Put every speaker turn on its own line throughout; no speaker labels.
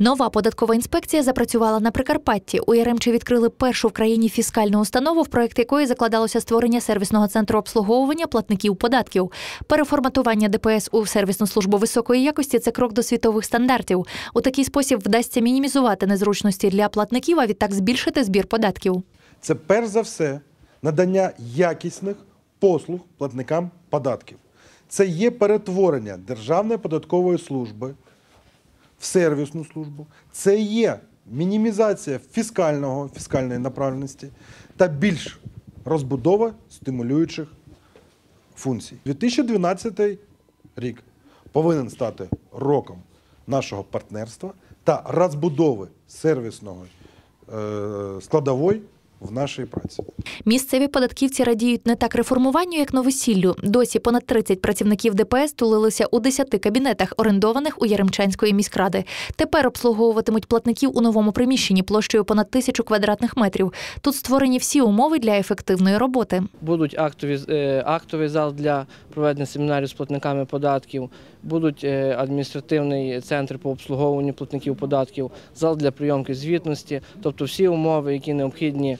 Нова податкова інспекція запрацювала на Прикарпатті. У Яремчі відкрили першу в країні фіскальну установу, в проєкт якої закладалося створення сервісного центру обслуговування платників податків. Переформатування ДПС у сервісну службу високої якості це крок до світових стандартів. У такий спосіб вдасться мінімізувати незручності для платників, а відтак збільшити збір податків.
Це перш за все надання якісних послуг платникам податків. Це є перетворення Державної податкової служби в сервісну службу. Це є мінімізація фіскального, фіскальної направленості та більш розбудова стимулюючих функцій. 2012 рік повинен стати роком нашого партнерства та розбудови сервісного е, складової в нашій праці.
Місцеві податківці радіють не так реформуванню, як новосіллю. Досі понад 30 працівників ДПС тулилися у 10 кабінетах, орендованих у Яремчанської міськради. Тепер обслуговуватимуть платників у новому приміщенні площею понад тисячу квадратних метрів. Тут створені всі умови для ефективної роботи.
Будуть актові, е, актовий зал для проведення семінарів з платниками податків, будуть е, адміністративний центр по обслуговуванню платників податків, зал для прийомки звітності, тобто всі умови, які необхідні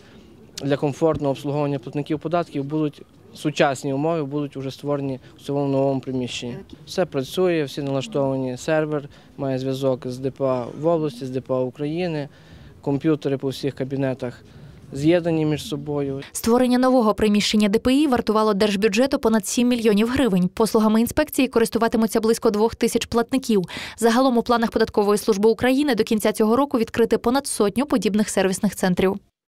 для комфортного обслуговування платників податків, будуть сучасні умови, будуть вже створені в цьому новому приміщенні. Все працює, всі налаштовані. Сервер має зв'язок з ДПА в області, з ДПА України, комп'ютери по всіх кабінетах з'єднані між собою.
Створення нового приміщення ДПІ вартувало держбюджету понад 7 мільйонів гривень. Послугами інспекції користуватимуться близько двох тисяч платників. Загалом у планах податкової служби України до кінця цього року відкрити понад сотню подібних сервісних центрів.